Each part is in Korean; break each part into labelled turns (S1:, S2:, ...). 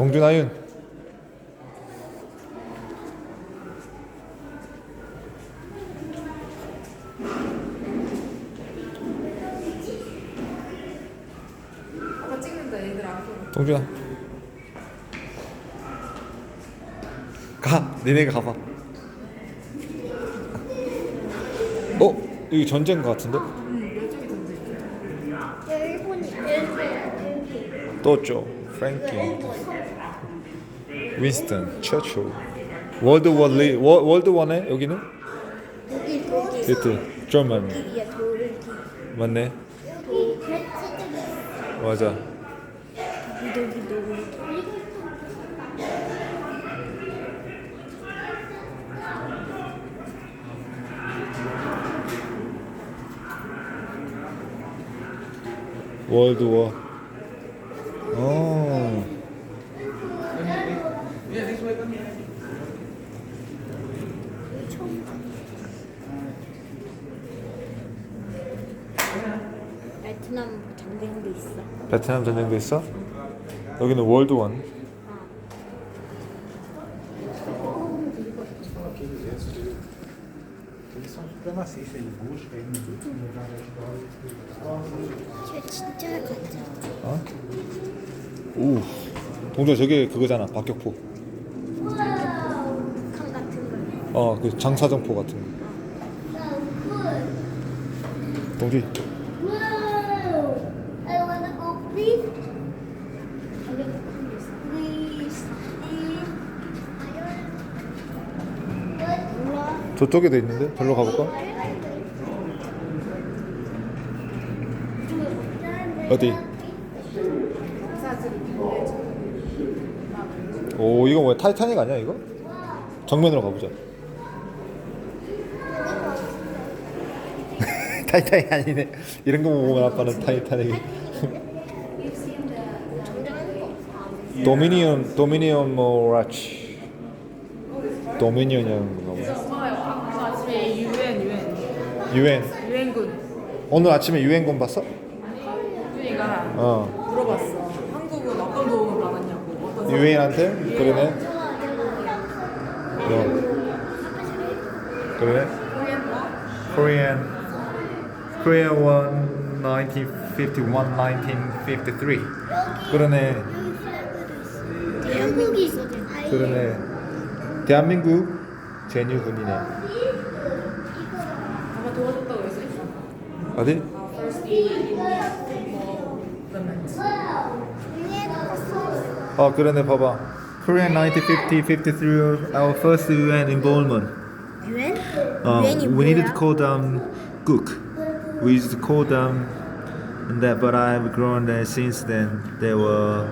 S1: 동준 아윤
S2: 아까 찍는다 얘들 앞으로.
S1: 동준아 가 니네가 가봐 어? 여기 전쟁 같은데?
S2: 이쪽이.
S3: 일본이 일본
S1: 또죠 프랭키 윈스턴 처칠 월드 월- 월드 원에 여기는?
S3: 독일 독일
S1: 히트 저만
S3: 독일이야 독일
S1: 맞네. 맞아. 월드 워 어.
S3: 베트남 전쟁도 있어.
S1: 베트남 전쟁도 있어? 여기는 월드 원.
S3: 진짜
S1: 어? 오 동준 저게 그거잖아 박격포.
S3: 북한 같은 거.
S1: 어 그 장사정포 같은 거. 동준 저쪽에도 있는데? 별로 가볼까? 어디? 오 이거 뭐야? 타이타닉 아니야 이거? 정면으로 가보자. 타이타닉 아니네. 이런 거 보면 아빠는 타이타닉 도미니언 도미니언 모라치. 도미니언이라는 건가 보다
S2: 엄마가 아까 아침에 유엔 유엔
S1: 유엔.
S2: 유엔군.
S1: 오늘 아침에 유엔군 봤어?
S2: 준이가
S1: 어.
S2: 물어봤어. 한국은 어떤 도움을 받았냐고. 어떤 사-
S1: 유엔한테? 그러네.
S2: 코리안 뭐?
S1: Korean. One 1951 1953 그러네.
S3: 있어 대한민국.
S1: 그러네. 대한민국 제뉴군이네 అది Oh, Korean 봐봐. Korean 1950 53 our first UN involvement.
S3: UN? Um,
S1: we needed to call them Gook. We used to call them that, but I've grown there since then. They were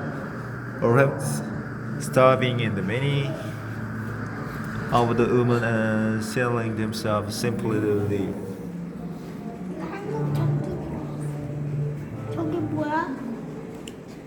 S1: starving and many of the women uh, selling themselves simply to live.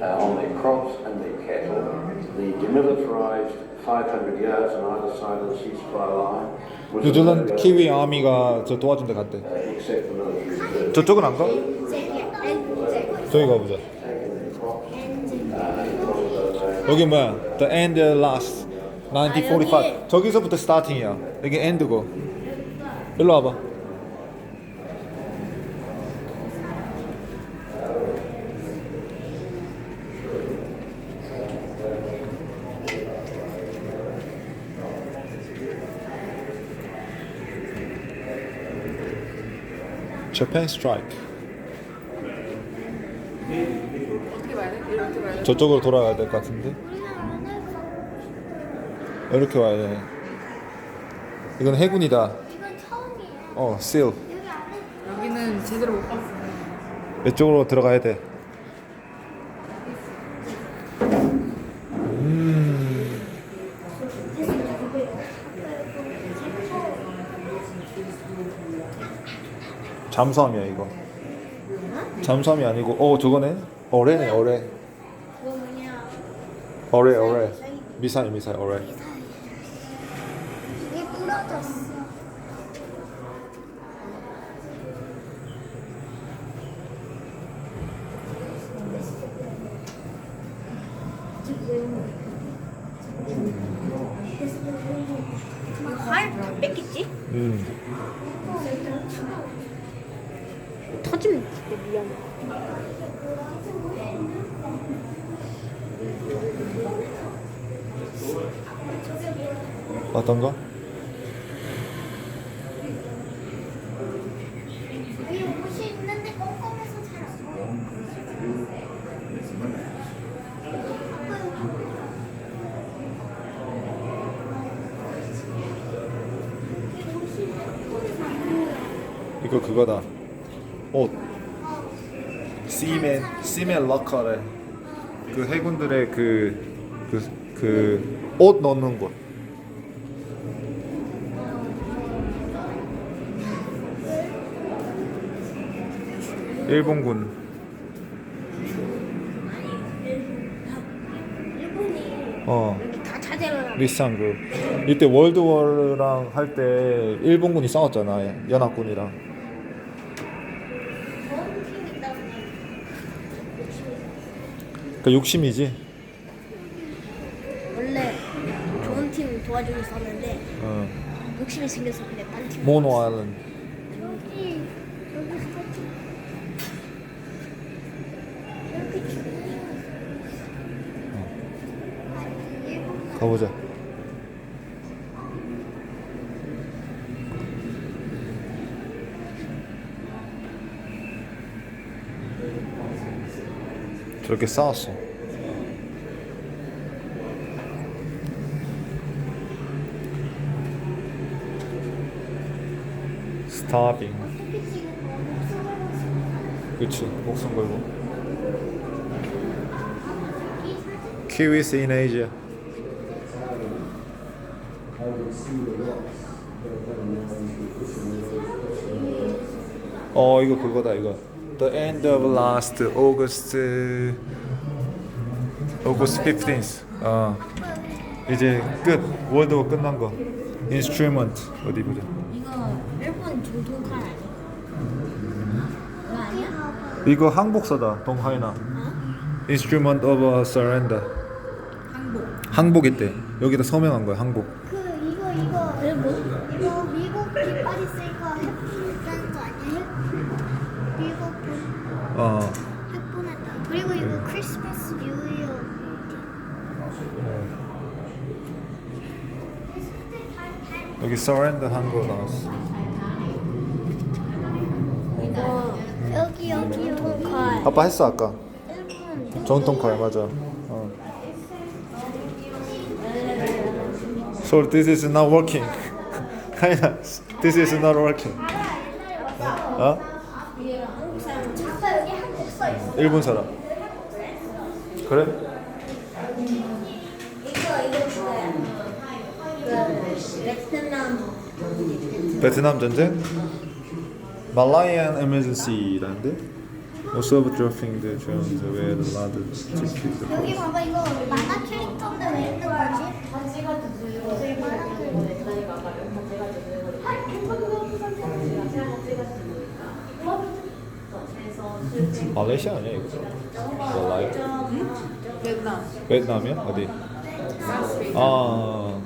S4: uh, on their crops and their cattle. The demilitarized 500 yards on either side of the ceasefire line was
S1: 뉴질랜드 키위 아미가 저 도와준 데 갔대.
S4: uh, except the military reserve.
S1: 저쪽은 안 가? 저기 가보자. 여기 뭐야? The end last 1945. 저기서부터 스타팅이야. 여기 엔드고. 일로 와봐. Japan strike.
S2: 어떻게 봐야 돼? 이렇게 봐야 돼?
S1: 저쪽으로 돌아가야 될 것 같은데. 이렇게 와야 돼. 이건 해군이다.
S3: 이건 처음이야.
S1: 어, seal.
S2: 여기는 제대로 못 봤어.
S1: 이쪽으로 들어가야 돼. 잠수함이야 이거. 잠수함이 아니고 어 저거네. 어뢰네 어뢰.
S3: 그거 뭐냐?
S1: 어뢰 어뢰. 미사일 미사일 어뢰.
S3: 이게 부러졌어. 활다 뺏겼지?
S1: 음.
S3: 터지면 진짜 미안해.
S1: 어떤 거?
S3: 이 옷이 있는데 꼼꼼해서 잘안 보여.
S1: 이거 그거다. 옷. 시멘 시멘 러커래. 그 해군들의 그그 그 옷 넣는 곳. 일본군. 어. 리쌍그. 이때 월드워랑 할 때 일본군이 싸웠잖아. 연합군이랑.
S3: 좋은 팀 때문에
S1: 그 욕심이지.
S3: 원래 좋은 팀 도와주고 있었는데
S1: 어.
S3: 욕심이 생겨서 그냥 딴 팀.
S1: 모노 아일랜드.
S3: 여기 여기 사진. 여기 주 일본
S1: 가보자. 저렇게 싸웠어. 스타빙. 그치 목숨 걸고. Kiwis in Asia. 어 이거 그거다 이거. The end of last August August 15th. 어 이제 끝 월드워 끝난 거. Instrument 어디 보자.
S3: 이거 일본 정통 칼 아니야? 이거 아니야?
S1: 이거 항복서다 동하이나. Instrument of Surrender.
S2: 항복.
S1: 항복했대. 여기다 서명한 거야 항복.
S3: 그 이거 이거 일본 이거 미국 깃발 있으니까 핵분 있다는 거 아니야? 핵 미국 분
S1: 어.
S3: 핵분했다. 그리고 이거 크리스마스 뉴이어
S1: 여기 surrender 한거 나왔어.
S3: 이거 여기 여기 이거 칼
S1: 아빠 했어 아까.
S3: 일본
S1: 전통 칼 맞아. 어. So this is not working. 하이나, this is not working. 어?
S3: 한국 사람 아빠 여기 한국 써 있어.
S1: 일본 사람. 그래?
S3: 그 베트남
S1: 전쟁? Malayan emergency라는데? Also dropping the drones where the land defeat the
S3: 여기 봐봐 이거 만화 캐릭터인데 왜 있는 거지?
S1: 말레이시아 아니야 이거? 말라이?
S2: 베트남.
S1: 베트남이야? 어디? 아